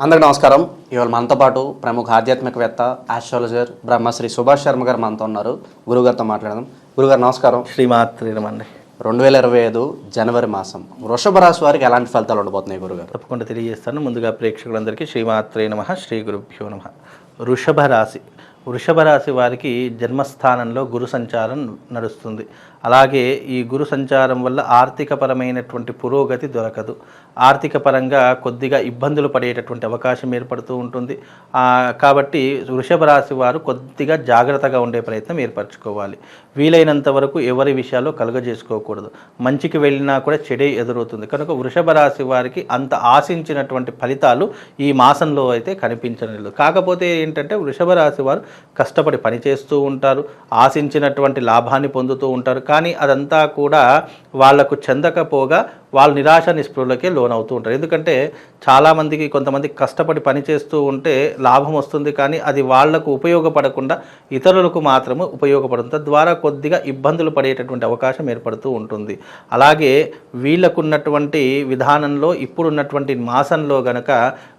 అందరికి నమస్కారం. ఇవాళ మనతో పాటు ప్రముఖ ఆధ్యాత్మికవేత్త ఆస్ట్రాలజర్ బ్రహ్మశ్రీ సుభాష్ శర్మ గారు మనతో ఉన్నారు. గురుగారితో మాట్లాడదాం. గురుగారు నమస్కారం. శ్రీమాత్రి నమండి రెండు వేల ఇరవై ఐదు జనవరి మాసం. వృషభ రాశి వారికి ఎలాంటి ఫలితాలు ఉండబోతున్నాయి గురుగారు తప్పకుండా తెలియజేస్తాను. ముందుగా ప్రేక్షకులందరికీ శ్రీమాత్రే నమ శ్రీ గురుభ్యో నమ. వృషభ రాశి. వృషభ రాశి వారికి జన్మస్థానంలో గురు సంచారం నడుస్తుంది. అలాగే ఈ గురు సంచారం వల్ల ఆర్థికపరమైనటువంటి పురోగతి దొరకదు. ఆర్థిక పరంగా కొద్దిగా ఇబ్బందులు పడేటటువంటి అవకాశం ఏర్పడుతూ ఉంటుంది. కాబట్టి వృషభ రాశి వారు కొద్దిగా జాగ్రత్తగా ఉండే ప్రయత్నం ఏర్పరచుకోవాలి. వీలైనంత వరకు ఎవరి విషయాల్లో కలుగజేసుకోకూడదు. మంచికి వెళ్ళినా కూడా చెడే ఎదురవుతుంది. కనుక వృషభ రాశి వారికి అంత ఆశించినటువంటి ఫలితాలు ఈ మాసంలో అయితే కనిపించలేదు కాకపోతే ఏంటంటే వృషభ రాశి వారు కష్టపడి పనిచేస్తూ ఉంటారు. ఆశించినటువంటి లాభాన్ని పొందుతూ ఉంటారు. కానీ అదంతా కూడా వాళ్ళకు చెందకపోగా వాళ్ళు నిరాశ నిస్పృహలకే లోనవుతూ ఉంటారు. ఎందుకంటే చాలామందికి కొంతమంది కష్టపడి పనిచేస్తూ ఉంటే లాభం వస్తుంది కానీ అది వాళ్ళకు ఉపయోగపడకుండా ఇతరులకు మాత్రము ఉపయోగపడుతుంది తద్వారా కొద్దిగా ఇబ్బందులు పడేటటువంటి అవకాశం ఏర్పడుతూ ఉంటుంది. అలాగే వీళ్ళకున్నటువంటి విధానంలో ఇప్పుడున్నటువంటి మాసంలో గనక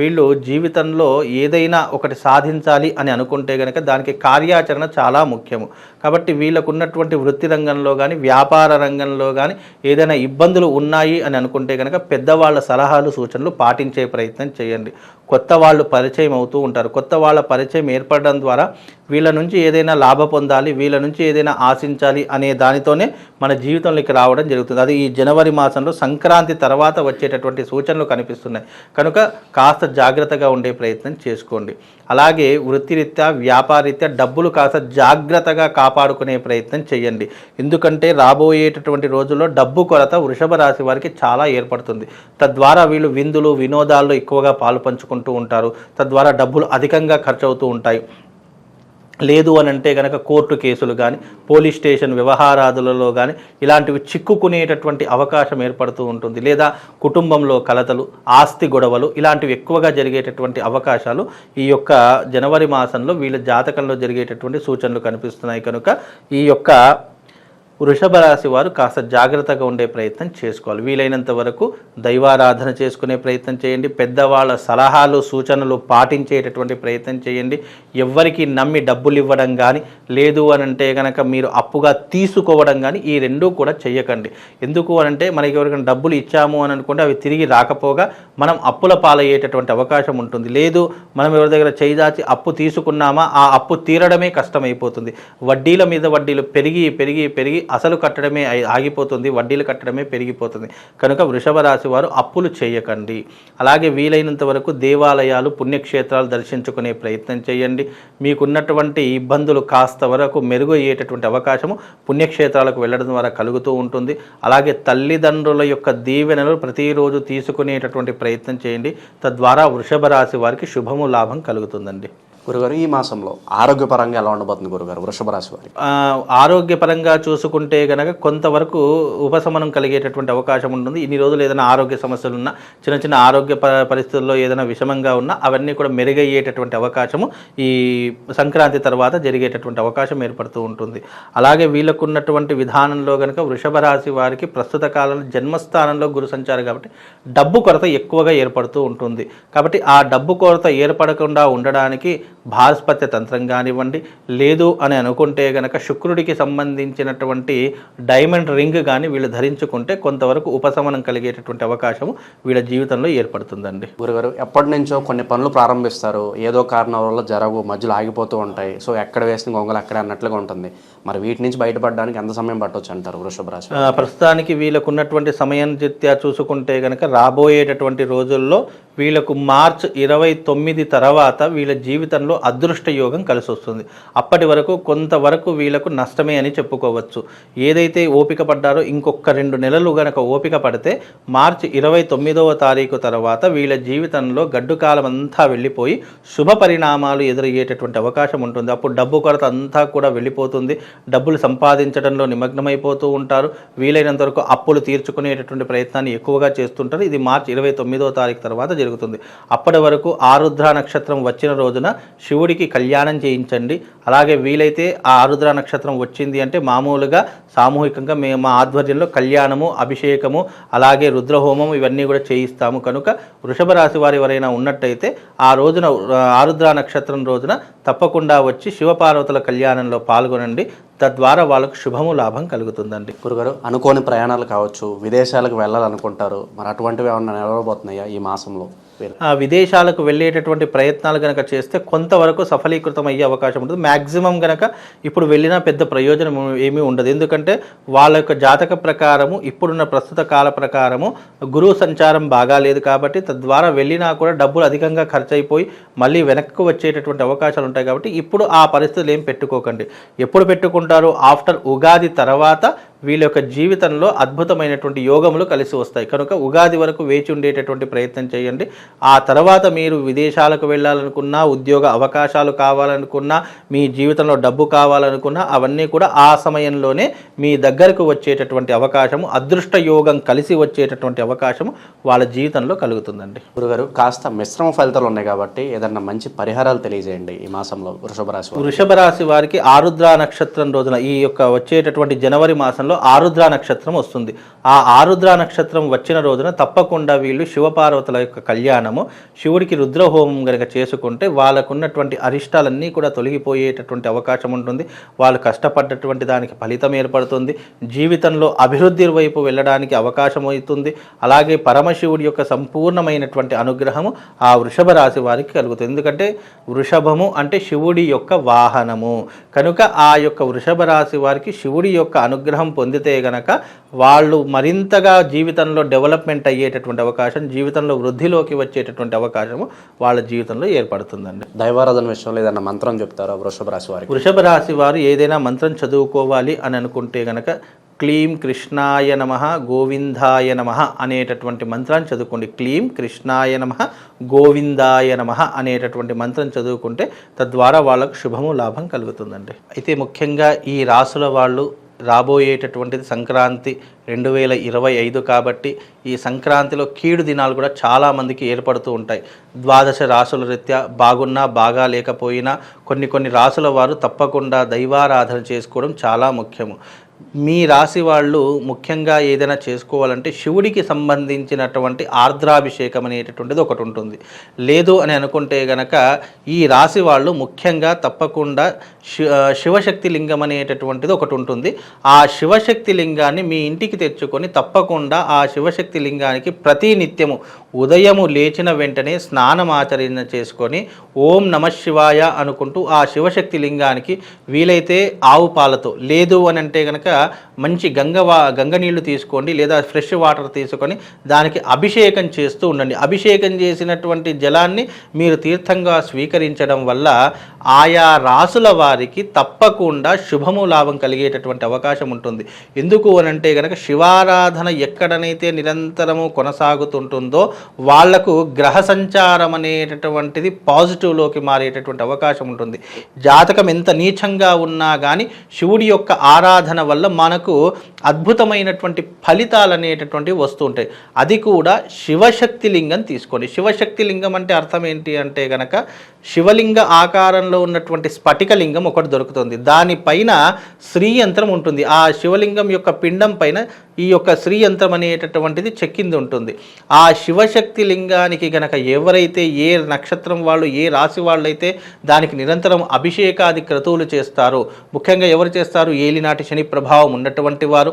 వీళ్ళు జీవితంలో ఏదైనా ఒకటి సాధించాలి అని అనుకుంటే గనక దానికి కార్యాచరణ చాలా ముఖ్యము. కాబట్టి వీళ్ళకున్నటువంటి వృత్తి రంగంలో కానీ వ్యాపార రంగంలో కానీ ఏదైనా ఇబ్బందులు ఉన్నాయి అని అనుకుంటే కనుక పెద్దవాళ్ళ సలహాలు సూచనలు పాటించే ప్రయత్నం చేయండి. కొత్త వాళ్ళు పరిచయం అవుతూ ఉంటారు. కొత్త వాళ్ళ పరిచయం ఏర్పడడం ద్వారా వీళ్ళ నుంచి ఏదైనా లాభ పొందాలి వీళ్ళ నుంచి ఏదైనా ఆశించాలి అనే దానితోనే మన జీవితంలోకి రావడం జరుగుతుంది. అది ఈ జనవరి మాసంలో సంక్రాంతి తర్వాత వచ్చేటటువంటి సూచనలు కనిపిస్తున్నాయి. కనుక కాస్త జాగ్రత్తగా ఉండే ప్రయత్నం చేసుకోండి. అలాగే వృత్తిరీత్యా వ్యాపారీత్యా డబ్బులు కాస్త జాగ్రత్తగా కాపాడుకునే ప్రయత్నం చేయండి. ఎందుకంటే రాబోయేటటువంటి రోజుల్లో డబ్బు కొరత వృషభ రాశి వారికి చాలా ఏర్పడుతుంది. తద్వారా వీళ్ళు విందులు వినోదాల్లో ఎక్కువగా పాలు చేసుకుంటూ ఉంటారు. తద్వారా డబ్బులు అధికంగా ఖర్చు అవుతూ ఉంటాయి. లేదు అని అంటే కనుక కోర్టు కేసులు కానీ పోలీస్ స్టేషన్ వ్యవహారాదులలో కానీ ఇలాంటివి చిక్కుకునేటటువంటి అవకాశం ఏర్పడుతూ ఉంటుంది. లేదా కుటుంబంలో కలతలు ఆస్తి గొడవలు ఇలాంటివి ఎక్కువగా జరిగేటటువంటి అవకాశాలు ఈ యొక్క జనవరి మాసంలో వీళ్ళ జాతకంలో జరిగేటటువంటి సూచనలు కనిపిస్తున్నాయి. కనుక ఈ యొక్క వృషభ రాశి వారు కాస్త జాగ్రత్తగా ఉండే ప్రయత్నం చేసుకోవాలి. వీలైనంత వరకు దైవారాధన చేసుకునే ప్రయత్నం చేయండి. పెద్దవాళ్ళ సలహాలు సూచనలు పాటించేటటువంటి ప్రయత్నం చేయండి. ఎవ్వరికి నమ్మి డబ్బులు ఇవ్వడం కానీ లేదు అని అంటే కనుక మీరు అప్పుగా తీసుకోవడం కానీ ఈ రెండూ కూడా చెయ్యకండి. ఎందుకు అని అంటే మనకి ఎవరికైనా డబ్బులు ఇచ్చాము అని అనుకుంటే అవి తిరిగి రాకపోగా మనం అప్పుల పాలయ్యేటటువంటి అవకాశం ఉంటుంది. లేదు మనం ఎవరి దగ్గర చేయిదాచి అప్పు తీసుకున్నామా ఆ అప్పు తీరడమే కష్టమైపోతుంది. వడ్డీల మీద వడ్డీలు పెరిగి పెరిగి పెరిగి అసలు కట్టడమే ఆగిపోతుంది వడ్డీలు కట్టడమే పెరిగిపోతుంది. కనుక వృషభ రాశి వారు అప్పులు చేయకండి. అలాగే వీలైనంత వరకు దేవాలయాలు పుణ్యక్షేత్రాలు దర్శించుకునే ప్రయత్నం చేయండి. మీకున్నటువంటి ఇబ్బందులు కాస్త వరకు మెరుగు అయ్యేటటువంటి అవకాశము పుణ్యక్షేత్రాలకు వెళ్ళడం ద్వారా కలుగుతూ ఉంటుంది. అలాగే తల్లిదండ్రుల యొక్క దీవెనలు ప్రతిరోజు తీసుకునేటటువంటి ప్రయత్నం చేయండి. తద్వారా వృషభ రాశి వారికి శుభము లాభం కలుగుతుందండి. గురుగారు ఈ మాసంలో ఆరోగ్యపరంగా ఎలా ఉండబోతుంది గురుగారు వృషభ రాశి వారి ఆరోగ్యపరంగా చూసుకుంటే గనక కొంతవరకు ఉపశమనం కలిగేటటువంటి అవకాశం ఉంటుంది. ఇన్ని రోజులు ఏదైనా ఆరోగ్య సమస్యలు ఉన్నా చిన్న చిన్న ఆరోగ్య ప- పరిస్థితుల్లో ఏదైనా విషమంగా ఉన్నా అవన్నీ కూడా మెరుగయ్యేటటువంటి అవకాశము ఈ సంక్రాంతి తర్వాత జరిగేటటువంటి అవకాశం ఏర్పడుతూ ఉంటుంది. అలాగే వీళ్ళకున్నటువంటి విధానంలో కనుక వృషభ రాశి వారికి ప్రస్తుత కాలంలో జన్మస్థానంలో గురు సంచారం కాబట్టి డబ్బు కొరత ఎక్కువగా ఏర్పడుతూ ఉంటుంది. కాబట్టి ఆ డబ్బు కొరత ఏర్పడకుండా ఉండడానికి భారస్పత్య తంత్రం కానివ్వండి లేదు అని అనుకుంటే గనక శుక్రుడికి సంబంధించినటువంటి డైమండ్ రింగ్ కానీ వీళ్ళు ధరించుకుంటే కొంతవరకు ఉపశమనం కలిగేటటువంటి అవకాశం వీళ్ళ జీవితంలో ఏర్పడుతుందండి. గురుగారు ఎప్పటి నుంచో కొన్ని పనులు ప్రారంభిస్తారు. ఏదో కారణం వల్ల జరగవు మధ్యలో ఆగిపోతూ ఉంటాయి. సో ఎక్కడ వేసిన గొంగలు అక్కడే అన్నట్లుగా ఉంటుంది. మరి వీటి నుంచి బయటపడడానికి ఎంత సమయం పట్టవచ్చు అంటారు వృషభ రాశి ప్రస్తుతానికి వీళ్ళకు ఉన్నటువంటి సమయం రీత్యా చూసుకుంటే కనుక రాబోయేటటువంటి రోజుల్లో వీళ్ళకు మార్చ్ ఇరవై తొమ్మిది తర్వాత వీళ్ళ జీవితంలో అదృష్ట యోగం కలిసి వస్తుంది అప్పటి వరకు కొంతవరకు వీళ్ళకు నష్టమే అని చెప్పుకోవచ్చు. ఏదైతే ఓపిక పడ్డారో ఇంకొక రెండు నెలలు గనక ఓపిక పడితే మార్చ్ ఇరవై తొమ్మిదవ తారీఖు తర్వాత వీళ్ళ జీవితంలో గడ్డు కాలం అంతా వెళ్ళిపోయి శుభ పరిణామాలు ఎదురయ్యేటటువంటి అవకాశం ఉంటుంది. అప్పుడు డబ్బు కొరత అంతా కూడా వెళ్ళిపోతుంది. డబ్బులు సంపాదించడంలో నిమగ్నమైపోతూ ఉంటారు. వీలైనంత వరకు అప్పులు తీర్చుకునేటటువంటి ప్రయత్నాన్ని ఎక్కువగా చేస్తుంటారు. ఇది మార్చి ఇరవై తొమ్మిదో తారీఖు తర్వాత జరుగుతుంది. అప్పటి వరకు ఆరుద్ర నక్షత్రం వచ్చిన రోజున శివుడికి కళ్యాణం చేయించండి. అలాగే వీలైతే ఆ ఆరుద్ర నక్షత్రం వచ్చింది అంటే మామూలుగా సామూహికంగా మేము మా ఆధ్వర్యంలో కళ్యాణము అభిషేకము అలాగే రుద్రహోమం ఇవన్నీ కూడా చేయిస్తాము. కనుక వృషభ రాశి వారు ఎవరైనా ఉన్నట్టయితే ఆ రోజున ఆరుద్ర నక్షత్రం రోజున తప్పకుండా వచ్చి శివపార్వతుల కళ్యాణంలో పాల్గొనండి. తద్వారా వాళ్ళకు శుభము లాభం కలుగుతుందండి. గురుగారు అనుకోని ప్రయాణాలు కావచ్చు విదేశాలకు వెళ్ళాలనుకుంటారు మరి అటువంటివి ఏమన్నా నిలవబోతున్నాయా ఈ మాసంలో? విదేశాలకు వెళ్ళేటటువంటి ప్రయత్నాలు కనుక చేస్తే కొంతవరకు సఫలీకృతం అయ్యే అవకాశం ఉంటుంది. మ్యాక్సిమం కనుక ఇప్పుడు వెళ్ళినా పెద్ద ప్రయోజనం ఏమీ ఉండదు. ఎందుకంటే వాళ్ళ యొక్క జాతక ప్రకారము ఇప్పుడున్న ప్రస్తుత కాల ప్రకారము గురువు సంచారం బాగా లేదు కాబట్టి తద్వారా వెళ్ళినా కూడా డబ్బులు అధికంగా ఖర్చు అయిపోయి మళ్ళీ వెనక్కి వచ్చేటటువంటి అవకాశాలు ఉంటాయి కాబట్టి ఇప్పుడు ఆ పరిస్థితులు ఏం పెట్టుకోకండి. ఎప్పుడు పెట్టుకుంటారు? ఆఫ్టర్ ఉగాది తర్వాత వీళ్ళ యొక్క జీవితంలో అద్భుతమైనటువంటి యోగములు కలిసి వస్తాయి. కనుక ఉగాది వరకు వేచి ఉండేటటువంటి ప్రయత్నం చేయండి. ఆ తర్వాత మీరు విదేశాలకు వెళ్ళాలనుకున్నా ఉద్యోగ అవకాశాలు కావాలనుకున్నా మీ జీవితంలో డబ్బు కావాలనుకున్నా అవన్నీ కూడా ఆ సమయంలోనే మీ దగ్గరకు వచ్చేటటువంటి అవకాశము అదృష్ట యోగం కలిసి వచ్చేటటువంటి అవకాశము వాళ్ళ జీవితంలో కలుగుతుందండి. గురుగారు కాస్త మిశ్రమ ఫలితాలు ఉన్నాయి కాబట్టి ఏదన్నా మంచి పరిహారాలు తెలియజేయండి ఈ మాసంలో వృషభ రాశి. వృషభ రాశి వారికి ఆరుద్ర నక్షత్రం రోజున ఈ యొక్క వచ్చేటటువంటి జనవరి మాసంలో ఆరుద్ర నక్షత్రం వస్తుంది. ఆ ఆరుద్ర నక్షత్రం వచ్చిన రోజున తప్పకుండా వీళ్ళు శివపార్వతుల యొక్క కళ్యాణము శివుడికి రుద్రహోమం కనుక చేసుకుంటే వాళ్ళకు ఉన్నటువంటి అరిష్టాలన్నీ కూడా తొలగిపోయేటటువంటి అవకాశం ఉంటుంది. వాళ్ళు కష్టపడ్డటువంటి దానికి ఫలితం ఏర్పడుతుంది. జీవితంలో అభివృద్ధి వైపు వెళ్ళడానికి అవకాశం అవుతుంది. అలాగే పరమశివుడి యొక్క సంపూర్ణమైనటువంటి అనుగ్రహము ఆ వృషభ రాశి వారికి కలుగుతుంది. ఎందుకంటే వృషభము అంటే శివుడి యొక్క వాహనము. కనుక ఆ యొక్క వృషభ రాశి వారికి శివుడి యొక్క అనుగ్రహం పొందితే గనక వాళ్ళు మరింతగా జీవితంలో డెవలప్మెంట్ అయ్యేటటువంటి అవకాశం జీవితంలో వృద్ధిలోకి వచ్చేటటువంటి అవకాశము వాళ్ళ జీవితంలో ఏర్పడుతుందండి. దైవారాధన విషయంలో ఏదన్నా మంత్రం చెప్తారా వృషభ రాశి వారికి? వృషభ రాశి వారు ఏదైనా మంత్రం చదువుకోవాలి అని అనుకుంటే గనక క్లీం కృష్ణాయ నమ గోవిందాయ నమ అనేటటువంటి మంత్రాన్ని చదువుకోండి. క్లీం కృష్ణాయ నమ గోవిందాయ నమ అనేటటువంటి మంత్రం చదువుకుంటే తద్వారా వాళ్ళకు శుభము లాభం కలుగుతుందండి. అయితే ముఖ్యంగా ఈ రాసుల వాళ్ళు రాబోయేటటువంటిది సంక్రాంతి రెండు వేల ఇరవై ఐదు కాబట్టి ఈ సంక్రాంతిలో కీడు దినాలు కూడా చాలామందికి ఏర్పడుతూ ఉంటాయి. ద్వాదశ రాసుల రీత్యా బాగున్నా బాగా లేకపోయినా కొన్ని కొన్ని రాసుల వారు తప్పకుండా దైవారాధన చేసుకోవడం చాలా ముఖ్యము. మీ రాశి వాళ్ళు ముఖ్యంగా ఏదైనా చేసుకోవాలంటే శివుడికి సంబంధించినటువంటి ఆర్ద్రాభిషేకం అనేటటువంటిది ఒకటి ఉంటుంది. లేదు అని అనుకుంటే గనక ఈ రాశి వాళ్ళు ముఖ్యంగా తప్పకుండా శివ శివశక్తి లింగం అనేటటువంటిది ఒకటి ఉంటుంది. ఆ శివశక్తి లింగాన్ని మీ ఇంటికి తెచ్చుకొని తప్పకుండా ఆ శివశక్తి లింగానికి ప్రతి నిత్యము ఉదయము లేచిన వెంటనే స్నానం ఆచరణ చేసుకొని ఓం నమ శివాయ అనుకుంటూ ఆ శివశక్తి లింగానికి వీలైతే ఆవు పాలతో లేదు అని అంటే కనుక మంచి గంగ గంగ నీళ్ళు తీసుకోండి లేదా ఫ్రెష్ వాటర్ తీసుకొని దానికి అభిషేకం చేస్తూ ఉండండి. అభిషేకం చేసినటువంటి జలాన్ని మీరు తీర్థంగా స్వీకరించడం వల్ల ఆయా రాసుల వారికి తప్పకుండా శుభము లాభం కలిగేటటువంటి అవకాశం ఉంటుంది. ఎందుకు అని అంటే కనుక శివారాధన ఎక్కడనైతే నిరంతరము కొనసాగుతుంటుందో వాళ్ళకు గ్రహ సంచారం అనేటటువంటిది పాజిటివ్లోకి మారేటటువంటి అవకాశం ఉంటుంది. జాతకం ఎంత నీచంగా ఉన్నా కానీ శివుడి యొక్క ఆరాధన వల్ల మనకు అద్భుతమైనటువంటి ఫలితాలు అనేటటువంటివి వస్తుంటాయి అది కూడా శివశక్తి లింగం తీసుకోండి. శివశక్తి లింగం అంటే అర్థం ఏంటి అంటే గనక శివలింగ ఆకారంలో ఉన్నటువంటి స్ఫటికలింగం ఒకటి దొరుకుతుంది. దానిపైన శ్రీయంత్రం ఉంటుంది. ఆ శివలింగం యొక్క పిండం పైన ఈ యొక్క శ్రీయంత్రం అనేటటువంటిది చెక్కింది ఉంటుంది. ఆ శివశక్తి లింగానికి గనక ఎవరైతే ఏ నక్షత్రం వాళ్ళు ఏ రాశి వాళ్ళైతే దానికి నిరంతరం అభిషేకాది క్రతువులు చేస్తారో ముఖ్యంగా ఎవరు చేస్తారు? ఏలినాటి శని ప్రభావం ఉన్నటువంటి వారు.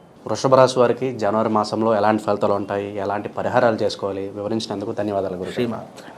వృషభ రాశి వారికి జనవరి మాసంలో ఎలాంటి ఫలితాలు ఉంటాయి? ఎలాంటి పరిహారాలు చేసుకోవాలి? వివరించినందుకు ధన్యవాదాలు గురు శ్రీమాత్రే